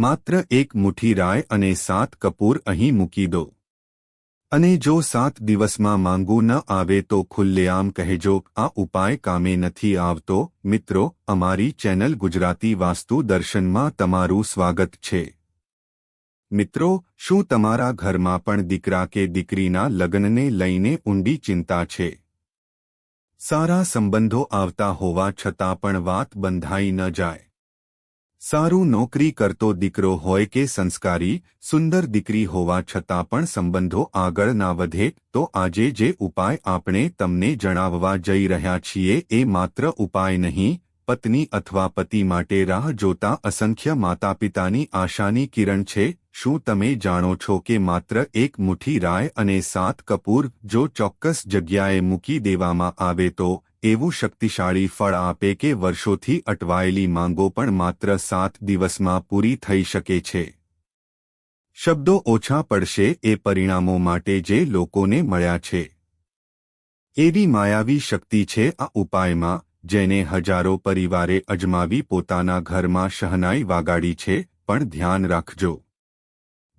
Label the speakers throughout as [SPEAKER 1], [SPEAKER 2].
[SPEAKER 1] માત્ર એક મુઠ્ઠી રાય અને સાત કપૂર અહીં મૂકી દો. અને જો સાત દિવસમાં માંગુ ન આવે તો ખુલ્લેઆમ કહેજો, આ ઉપાય કામે નથી આવતો. મિત્રો, અમારી ચેનલ ગુજરાતી વાસ્તુ દર્શનમાં તમારું સ્વાગત છે. મિત્રો, શું તમારા ઘરમાં પણ દીકરા કે દીકરીના લગ્નને લઈને ઊંડી ચિંતા છે? સારા સંબંધો આવતા હોવા છતાં પણ વાત બંધાઈ ન જાય. સારું નોકરી કરતો દીકરો હોય કે સંસ્કારી, સુંદર દીકરી હોવા છતાં પણ સંબંધો આગળ ના વધે, તો આજે જે ઉપાય આપણે તમને જણાવવા જઈ રહ્યા છીએ એ માત્ર ઉપાય નહીં, પત્ની અથવા પતિ માટે રાહ જોતા અસંખ્ય માતાપિતાની આશાની કિરણ છે, શું તમે જાણો છો કે માત્ર એક મુઠ્ઠી રાય અને સાત કપૂર જો ચોક્કસ જગ્યાએ મૂકી દેવામાં આવે તો એવું શક્તિશાળી ફળ આપે કે વર્ષોથી અટવાયેલી માંગો પણ માત્ર સાત દિવસમાં પૂરી થઈ શકે છે. શબ્દો ઓછા પડશે એ પરિણામો માટે જે લોકોને મળ્યા છે. એવી માયાવી શક્તિ છે આ ઉપાયમાં, જેને હજારો પરિવારે અજમાવી પોતાના ઘરમાં શહનાઈ વાગાડી છે, પણ ધ્યાન રાખજો.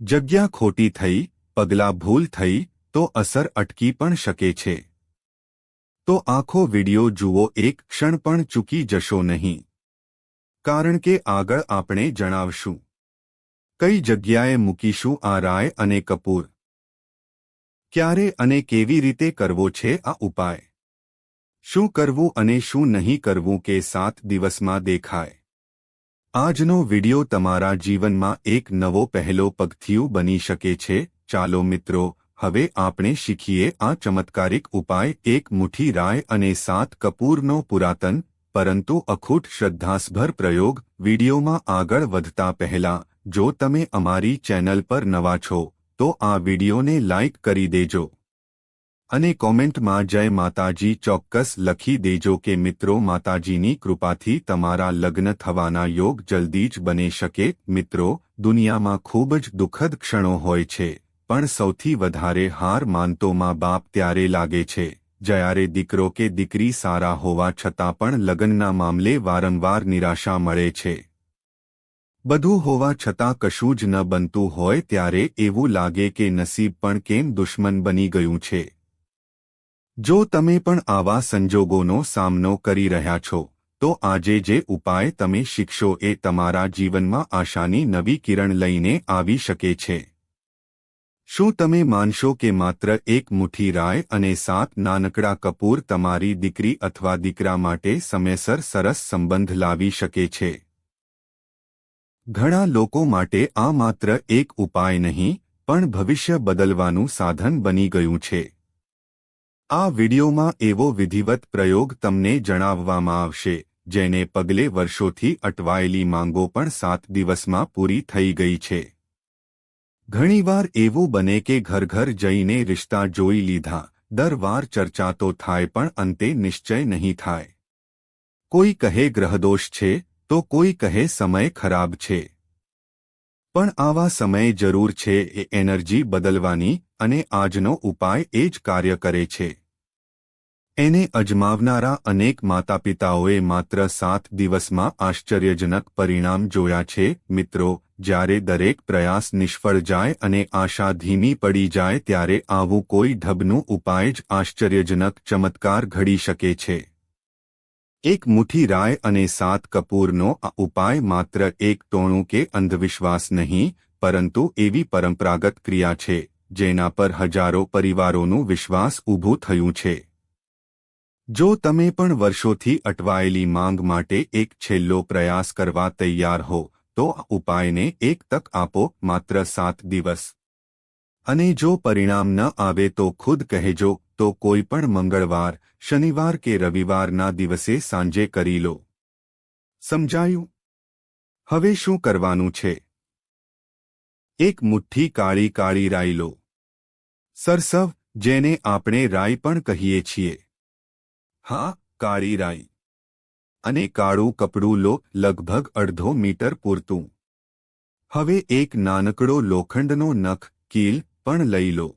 [SPEAKER 1] જગ્યા ખોટી થઈ, પગલાં ભૂલ થઈ, તો અસર અટકી પણ શકે છે. તો આખો વિડિયો જુઓ, એક ક્ષણ પણ ચૂકી જશો નહીં. કારણ કે આગળ આપણે જણાવશું. કઈ જગ્યાએ મૂકીશું આ રાય અને કપૂર? ક્યારે અને કેવી રીતે કરવો છે આ ઉપાય? શું કરવું અને શું નહીં કરવું કે સાત દિવસમાં દેખાય? આજનો વિડિયો તમારા જીવનમાં એક નવો પહેલો પગથિયું બની શકે છે. ચાલો મિત્રો હવે આપણે શીખીએ આ ચમત્કારિક ઉપાય, એક મુઠ્ઠી રાય અને સાત કપૂરનો પુરાતન, પરંતુ અખૂટ શ્રદ્ધાસભર પ્રયોગ, વિડીયોમાં આગળ વધતા પહેલા, જો તમે અમારી ચેનલ પર નવા છો, તો આ વિડીયોને લાઇક કરી દેજો. અને કોમેન્ટમાં જય માતાજી ચોક્કસ લખી દેજો કે મિત્રો માતાજીની કૃપાથી તમારા લગ્ન થવાના યોગ જલ્દી જ બની શકે. મિત્રો, દુનિયામાં ખૂબ જ દુઃખદ ક્ષણો હોય છે. પણ સૌથી વધારે હાર માનતો મા બાપ ત્યારે લાગે છે, જ્યારે દીકરો કે દીકરી સારા હોવા છતાં પણ લગ્નના મામલે વારંવાર નિરાશા મળે છે. બધું હોવા છતાં કશું જ ન બનતું હોય ત્યારે એવું લાગે કે નસીબ પણ કેમ દુશ્મન બની ગયું છે. જો તમે પણ આવા સંજોગોનો સામનો કરી રહ્યા છો, તો આજે જે ઉપાય તમે શીખશો એ તમારા જીવનમાં આશાની નવી કિરણ લઈને આવી શકે છે. શું તમે માનશો કે માત્ર એક મુઠ્ઠી રાય અને સાત નાનકડા કપૂર તમારી દીકરી અથવા દીકરા માટે સમયસર સરસ સંબંધ લાવી શકે છે? ઘણા લોકો માટે આ માત્ર એક ઉપાય નહીં, પણ ભવિષ્ય બદલવાનું સાધન બની ગયું છે. આ વિડિયોમાં એવો વિધિવત પ્રયોગ તમને જણાવવામાં આવશે, જેને પગલે વર્ષોથી અટવાયેલી માંગો પણ સાત દિવસમાં પૂરી થઈ ગઈ છે. ઘણીવાર એવું બને કે ઘર ઘર જઈને રિશ્તા જોઈ લીધા. દર વાર ચર્ચા તો થાય પણ અંતે નિશ્ચય નહીં થાય. કોઈ કહે ગ્રહદોષ છે, તો કોઈ કહે સમય ખરાબ છે. પણ આવા સમય જરૂર છે એ એનર્જી બદલવાની અને આજનો ઉપાય એ જ કાર્ય કરે છે. એને અજમાવનારા અનેક માતાપિતાઓએ માત્ર સાત દિવસમાં આશ્ચર્યજનક પરિણામ જોયા છે. મિત્રો જ્યારે દરેક પ્રયાસ નિષ્ફળ જાય અને આશા ધીમી પડી જાય ત્યારે આવું કોઈ ઢબનું ઉપાય જ આશ્ચર્યજનક ચમત્કાર ઘડી શકે છે. એક મુઠ્ઠી રાય અને સાત કપૂરનો આ ઉપાય માત્ર એક ટોણું કે અંધવિશ્વાસ નહીં, પરંતુ એવી પરંપરાગત ક્રિયા છે, જેના પર હજારો પરિવારોનું વિશ્વાસ ઊભું થયું છે. જો તમે પણ વર્ષોથી અટવાયેલી માંગ માટે એક છેલ્લો પ્રયાસ કરવા તૈયાર હો તો આ ઉપાયને એક તક આપો માત્ર સાત દિવસ. અને જો પરિણામ ન આવે તો ખુદ કહેજો, તો કોઈ પણ મંગળવાર, શનિવાર કે રવિવારના દિવસે સાંજે કરી લો. સમજાયું? હવે શું કરવાનું છે? એક મુઠ્ઠી કાળી કાળી રાઈ લો. સરસવ, જેને આપણે રાઈ પણ કહીએ છીએ. હા, કાળી રાઈ. અને કાળું કપડું લો, લગભગ અડધો મીટર પૂરતું. હવે એક નાનકડો લોખંડનો નખ, કીલ, પણ લઈ લો.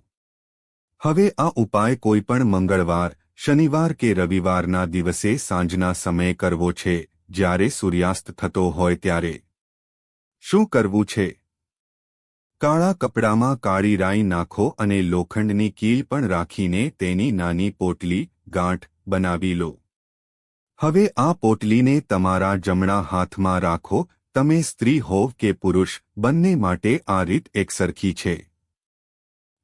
[SPEAKER 1] હવે આ ઉપાય કોઈપણ મંગળવાર, શનિવાર કે રવિવારના દિવસે સાંજના સમયે કરવો છે, જ્યારે સૂર્યાસ્ત થતો હોય ત્યારે. શું કરવું છે? કાળા કપડામાં કાળી રાઈ નાખો અને લોખંડની કીલ પણ રાખીને તેની નાની પોટલી, ગાંઠ બનાવી લો. હવે આ પોટલીને તમારા જમણા હાથમાં રાખો, તમે સ્ત્રી હોવ કે પુરુષ, બંને માટે આ રીત એકસરખી છે.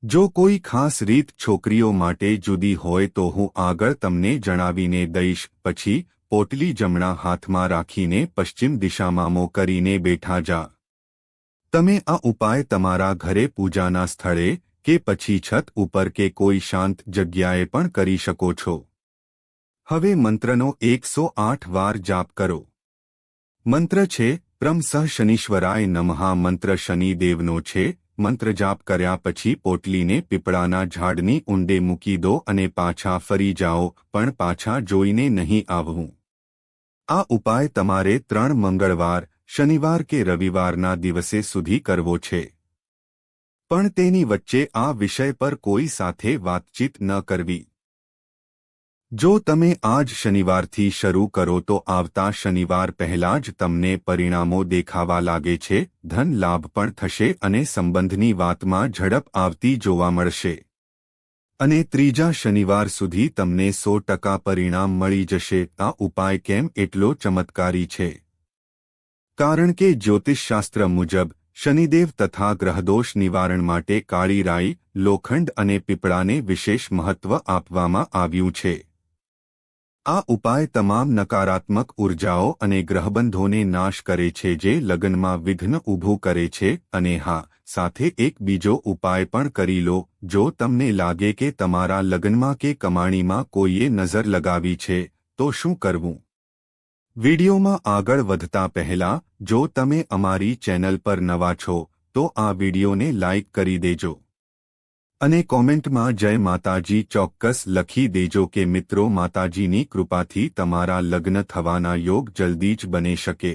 [SPEAKER 1] જો કોઈ ખાસ રીત છોકરીઓ માટે જુદી હોય તો હું આગળ તમને જણાવીને દઈશ, પછી પોટલી જમણા હાથમાં રાખીને પશ્ચિમ દિશામાં મો કરીને બેઠા જા. તમે આ ઉપાય તમારા ઘરે પૂજાના સ્થળે કે પછી છત ઉપર કે કોઈ શાંત જગ્યાએ પણ કરી શકો છો. હવે મંત્રનો એકસો આઠ વાર જાપ કરો. મંત્ર છે, પ્રમ શનીશ્વરાય નમઃ. મંત્ર શનિદેવનો છે, મંત્ર જાપ કર્યા પછી પોટલીને પીપળાના ઝાડની ઊંડે મૂકી દો અને પાછા ફરી જાઓ, પણ પાછા જોઈને નહીં આવવું. આ ઉપાય તમારે ત્રણ મંગળવાર, શનિવાર કે રવિવારના દિવસે સુધી કરવો છે. પણ તેની વચ્ચે આ વિષય પર કોઈ સાથે વાતચીત ન કરવી. જો તમે આજ શનિવારથી શરૂ કરો તો આવતા શનિવાર પહેલા જ તમને પરિણામો દેખાવા લાગે છે, ધન લાભ પણ થશે અને સંબંધની વાતમાં ઝડપ આવતી જોવા મળશે. અને ત્રીજા શનિવાર સુધી તમને સો ટકા પરિણામ મળી જશે, આ ઉપાય કેમ એટલો ચમત્કારી છે? કારણ કે જ્યોતિષશાસ્ત્ર મુજબ, શનિદેવ તથા ગ્રહદોષ નિવારણ માટે કાળી રાઈ, લોખંડ અને પીપળાને વિશેષ મહત્વ આપવામાં આવ્યું છે. આ ઉપાય તમામ નકારાત્મક ઉર્જાઓ અને ગ્રહબંધોને નાશ કરે છે જે લગ્નમાં વિઘ્ન ઊભું કરે છે અને હા, સાથે એક બીજો ઉપાય પણ કરી લો, જો તમને લાગે કે તમારા લગ્નમાં કે કમાણીમાં કોઈએ નજર લગાવી છે, તો શું કરવું? વિડિયોમાં આગળ વધતા પહેલા, જો તમે અમારી ચેનલ પર નવા છો, તો આ વિડિયોને લાઇક કરી દેજો. અને કોમેન્ટમાં જય માતાજી ચોક્કસ લખી દેજો કે મિત્રો માતાજીની કૃપાથી તમારા લગ્ન થવાના યોગ જલ્દી જ બની શકે.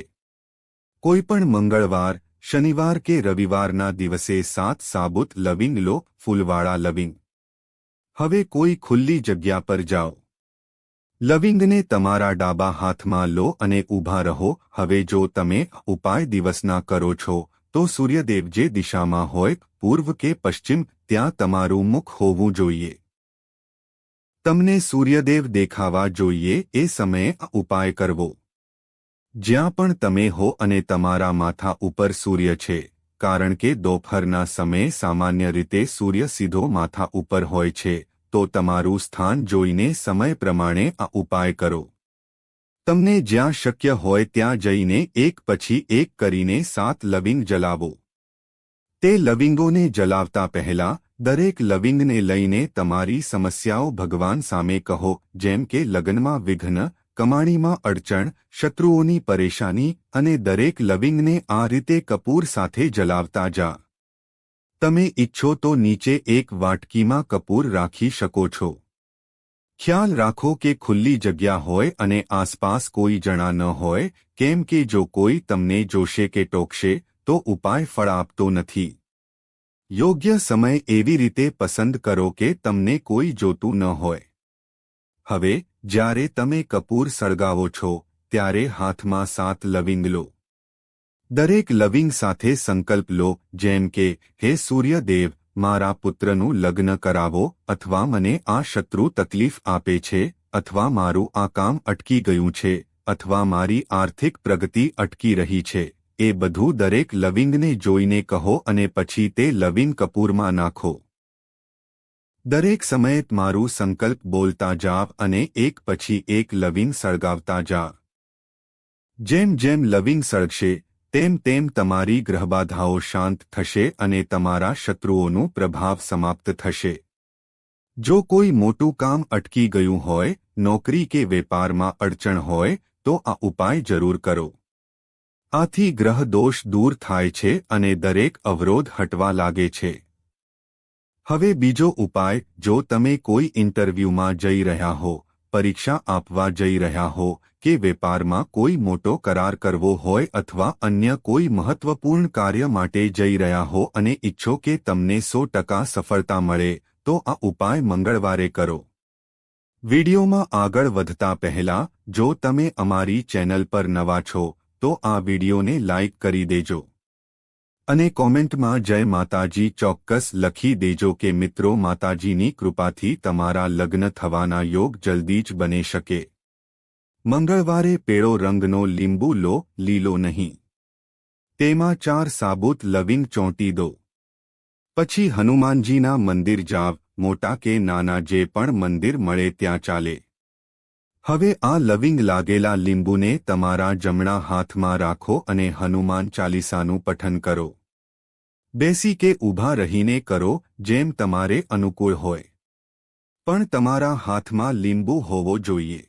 [SPEAKER 1] કોઈપણ મંગળવાર, શનિવાર કે રવિવારના દિવસે સાત સાબુત લવિંગ લો, ફૂલવાળા લવિંગ. હવે કોઈ ખુલ્લી જગ્યા પર જાઓ. લવિંગને તમારા ડાબા હાથમાં લો અને ઊભા રહો. હવે જો તમે ઉપાય દિવસના કરો છો, તો સૂર્યદેવ જે દિશામાં હોય પૂર્વ કે પશ્ચિમ, ત્યાં તમારું મુખ હોવું જોઈએ. તમને સૂર્યદેવ દેખાવા જોઈએ એ સમયે ઉપાય કરવો. જ્યાં પણ તમે હો અને તમારા માથા ઉપર સૂર્ય છે, કારણ કે દોપહરના સમયે સામાન્ય રીતે સૂર્ય સીધો માથા ઉપર હોય છે, તો તમારું સ્થાન જોઈને સમય પ્રમાણે આ ઉપાય કરો. તમને જ્યાં શક્ય હોય ત્યાં જઈને એક પછી એક કરીને સાત લવિંગ જલાવો. તે લવિંગોને જલાવતા પહેલા, દરેક લવિંગને લઈને તમારી સમસ્યાઓ ભગવાન સામે કહો, જેમ કે લગ્નમાં વિઘ્ન, કમાણીમાં અડચણ, શત્રુઓની પરેશાની અને દરેક લવિંગને આ રીતે કપૂર સાથે જલાવતા જા. તમે ઇચ્છો તો નીચે એક વાટકીમાં કપૂર રાખી શકો છો. ખ્યાલ રાખો કે ખુલ્લી જગ્યા હોય અને આસપાસ કોઈ જણા ન હોય, કેમ કે જો કોઈ તમને જોશે કે ટોકશે તો ઉપાય ફળ આપતો નથી. યોગ્ય સમય એવી રીતે પસંદ કરો કે તમને કોઈ જોતું ન હોય. હવે, જ્યારે તમે કપૂર સળગાવો છો, ત્યારે હાથમાં સાત લવિંગ લો. દરેક લવિંગ સાથે સંકલ્પ લો, જેમ કે, હે સૂર્યદેવ, મારા પુત્રનું લગ્ન કરાવો, અથવા મને આ શત્રુ તકલીફ આપે છે, અથવા મારું આ કામ અટકી ગયું છે, અથવા મારી આર્થિક પ્રગતિ અટકી રહી છે. એ બધું દરેક લવિંગને જોઈને કહો અને પછી તે લવિંગ કપૂરમાં નાખો. દરેક સમયે મારું સંકલ્પ બોલતા જાવ અને એક પછી એક લવિંગ સળગાવતા જા જેમ જેમ લવિંગ સળગશે, તેમ તેમ તમારી ગ્રહબાધાઓ શાંત થશે અને તમારા શત્રુઓનું પ્રભાવ સમાપ્ત થશે. જો કોઈ મોટું કામ અટકી ગયું હોય, નોકરી કે વેપારમાં અડચણ હોય, તો આ ઉપાય જરૂર કરો. આથી ગ્રહ દોષ દૂર થાય છે અને દરેક અવરોધ હટવા લાગે છે. હવે બીજો ઉપાય, જો તમે કોઈ ઇન્ટરવ્યૂમાં જઈ રહ્યા હો, પરીક્ષા આપવા જઈ રહ્યા હો, કે વેપારમાં કોઈ મોટો કરાર કરવો હોય અથવા અન્ય કોઈ મહત્વપૂર્ણ કાર્ય માટે જઈ રહ્યા હો અને ઈચ્છો કે તમને સો ટકા સફળતા મળે, તો આ ઉપાય મંગળવારે કરો. વિડિયોમાં આગળ વધતા પહેલા, જો તમે અમારી ચેનલ પર નવા છો તો આ વિડિયોને લાઇક કરી દેજો. અને કોમેન્ટમાં જય માતાજી ચોક્કસ લખી દેજો કે મિત્રો માતાજીની કૃપાથી તમારા લગ્ન થવાના યોગ જલ્દી જ બની શકે. મંગળવારે પેળો રંગનો લીંબુ લો, લીલો નહીં. તેમાં ચાર સાબુત લવિંગ ચોંટી દો. પછી હનુમાનજીના મંદિર જાવ, મોટા કે નાના જે પણ મંદિર મળે ત્યાં ચાલે. હવે આ લવિંગ લાગેલા લીંબુને તમારા જમણા હાથમાં રાખો અને હનુમાન ચાલીસાનું પઠન કરો. બેસી કે ઊભા રહીને કરો, જેમ તમારે અનુકૂળ હોય. પણ તમારા હાથમાં લીંબુ હોવો જોઈએ.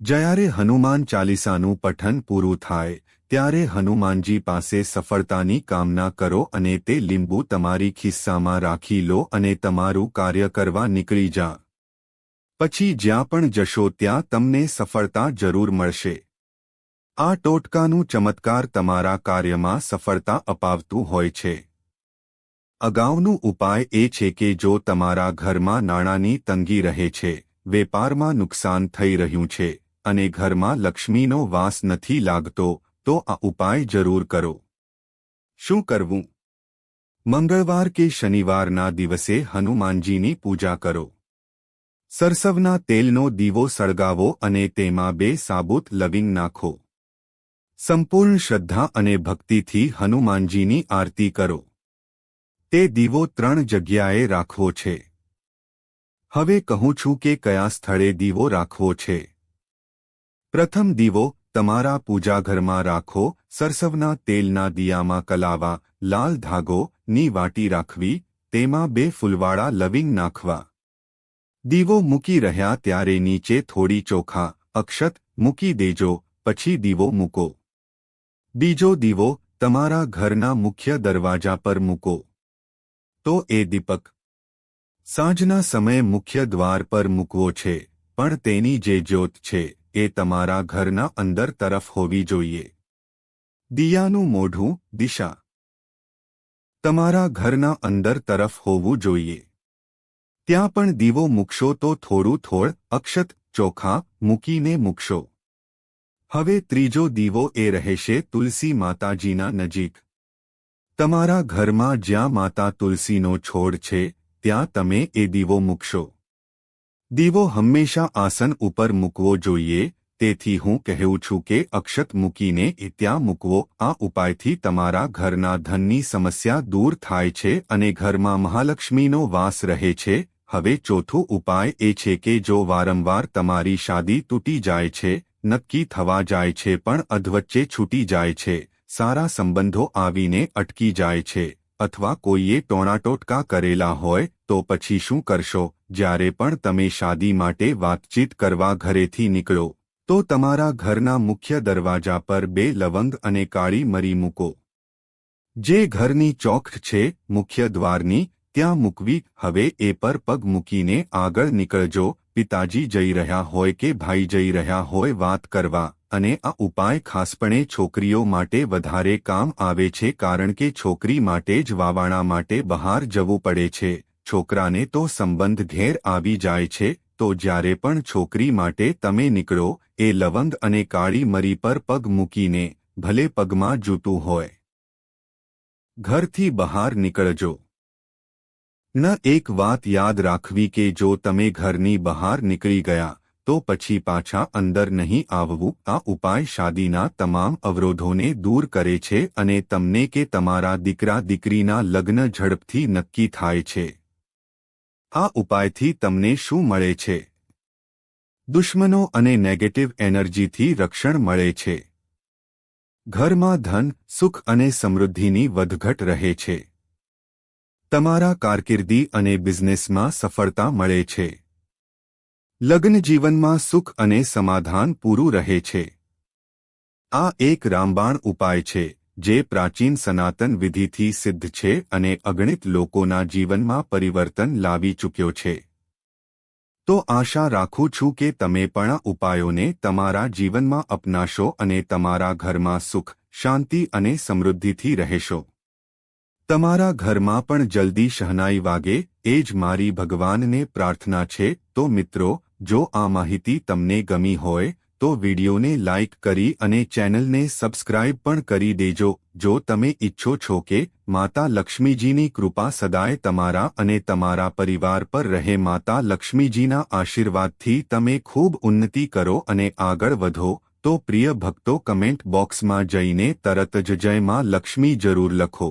[SPEAKER 1] જ્યારે હનુમાન ચાલીસાનું પઠન પૂરું થાય, ત્યારે હનુમાનજી પાસે સફળતાની કામના કરો અને તે લીંબુ તમારી ખિસ્સામાં રાખી લો અને તમારું કાર્ય કરવા નીકળી જા. પછી જ્યાં પણ જશો ત્યાં તમને સફળતા જરૂર મળશે. આ ટોટકાનું ચમત્કાર તમારા કાર્યમાં સફળતા અપાવતું હોય છે. અગાઉનું ઉપાય એ છે કે જો તમારા ઘરમાં નાણાંની તંગી રહે છે, વેપારમાં નુકસાન થઈ રહ્યું છે, અને ઘરમાં લક્ષ્મીનો વાસ નથી લાગતો, તો આ ઉપાય જરૂર કરો. શું કરવું? મંગળવાર કે શનિવારના દિવસે હનુમાનજીની પૂજા કરો. સરસવના તેલનો દીવો સળગાવો અને તેમાં બે સાબુત લવિંગ નાખો. સંપૂર્ણ શ્રદ્ધા અને ભક્તિથી હનુમાનજીની આરતી કરો. તે દીવો ત્રણ જગ્યાએ રાખવો છે. હવે કહું છું કે કયા સ્થળે દીવો રાખવો છે. પ્રથમ દીવો, તમારા પૂજાઘરમાં રાખો, સરસવના તેલના દિયામાં કલાવા, લાલ ધાગો ની વાટી રાખવી, તેમાં બે ફૂલવાળા લવિંગ નાખવા. દીવો મૂકી રહ્યા ત્યારે નીચે થોડી ચોખા, અક્ષત, મૂકી દેજો, પછી દીવો મૂકો. બીજો દીવો, તમારા ઘરના મુખ્ય દરવાજા પર મૂકો. તો એ દીપક સાંજના સમયે મુખ્ય દ્વાર પર મૂકવો છે, પણ તેની જે જ્યોત છે, એ તમારા ઘરના અંદર તરફ હોવી જોઈએ. દિયાનું મોઢું દિશા તમારા ઘરના અંદર તરફ હોવું જોઈએ. ત્યાં પણ દીવો મૂકશો તો થોડું થોડ અક્ષત ચોખા મૂકીને મૂકશો. હવે ત્રીજો દીવો એ રહેશે તુલસી માતાજીના નજીક. તમારા ઘરમાં જ્યાં માતા તુલસીનો છોડ છે, ત્યાં તમે એ દીવો મૂકશો. દીવો હંમેશા આસન ઉપર મૂકવો જોઈએ, તેથી હું કહું છું કે અક્ષત મૂકીને એ ત્યાં મૂકવો, આ ઉપાયથી તમારા ઘરના ધનની સમસ્યા દૂર થાય છે અને ઘરમાં મહાલક્ષ્મીનો વાસ રહે છે હવે ચોથો ઉપાય એ છે કે જો વારંવાર તમારી શાદી તૂટી જાય છે, નક્કી થવા જાય છે પણ અધવચ્ચે છૂટી જાય છે, સારા સંબંધો આવીને અટકી જાય છે, અથવા કોઈએ ટોણાટોટકા કરેલા હોય તો પછી શું કરશો, જ્યારે પણ તમે શાદી માટે વાતચીત કરવા ઘરેથી નીકળો, તો તમારા ઘરના મુખ્ય દરવાજા પર બે લવંગ અને કાળી મરી મૂકો. જે ઘરની ચોખ છે, મુખ્ય દ્વારની ત્યાં મૂકવી, હવે એ પર પગ મૂકીને આગળ નીકળજો, પિતાજી જઈ રહ્યા હોય કે ભાઈ જઈ રહ્યા હોય વાત કરવા, અને આ ઉપાય ખાસપણે છોકરીઓ માટે વધારે કામ આવે છે કારણ કે છોકરી માટે જ વાવાણા માટે બહાર જવું પડે છે, છોકરાને તો સંબંધ ઘેર આવી જાય છે, તો જ્યારે પણ છોકરી માટે તમે નીકળો, એ લવંગ અને કાળી મરી પર પગ મૂકીને ભલે પગમાં જૂતું હોય. ઘરથી બહાર નીકળજો. ન એક વાત યાદ રાખવી કે જો તમે ઘરની બહાર નીકળી ગયા, તો પછી પાછા અંદર નહીં આવવું, આ ઉપાય શાદીના તમામ અવરોધોને દૂર કરે છે અને તમને કે તમારા દીકરા દીકરીના લગ્ન ઝડપથી નક્કી થાય છે. આ ઉપાયથી તમને શું મળે છે? દુશ્મનો અને નેગેટિવ એનર્જીથી રક્ષણ મળે છે. ઘરમાં ધન, સુખ અને સમૃદ્ધિની વધઘટ રહે છે. તમારા કારકિર્દી અને બિઝનેસમાં સફળતા મળે છે. લગ્ન જીવનમાં સુખ અને સમાધાન પૂરું રહે છે. આ એક રામબાણ ઉપાય છે, જે પ્રાચીન સનાતન વિધિથી સિદ્ધ છે અને અગણિત લોકોના જીવનમાં પરિવર્તન લાવી ચૂક્યો છે. તો આશા રાખું છું કે તમે પણ આ ઉપાયોને તમારા જીવનમાં અપનાશો અને તમારા ઘરમાં સુખ, શાંતિ અને સમૃદ્ધિથી રહેશો. તમારા ઘરમાં પણ જલ્દી શહનાઈ વાગે, એ જ મારી ભગવાનને પ્રાર્થના છે, તો મિત્રો, જો આ માહિતી તમને ગમી હોય, તો વિડીયોને લાઇક કરી અને ચેનલને સબસ્ક્રાઇબ પણ કરી દેજો. જો તમે ઈચ્છો છો કે માતા લક્ષ્મીજીની કૃપા સદાય તમારા અને તમારા પરિવાર પર રહે, માતા લક્ષ્મીજીના આશીર્વાદથી તમે ખૂબ ઉન્નતિ કરો અને આગળ વધો, તો પ્રિય ભક્તો કમેન્ટ બોક્સમાં જઈને તરત જ જય માં લક્ષ્મી જરૂર લખો.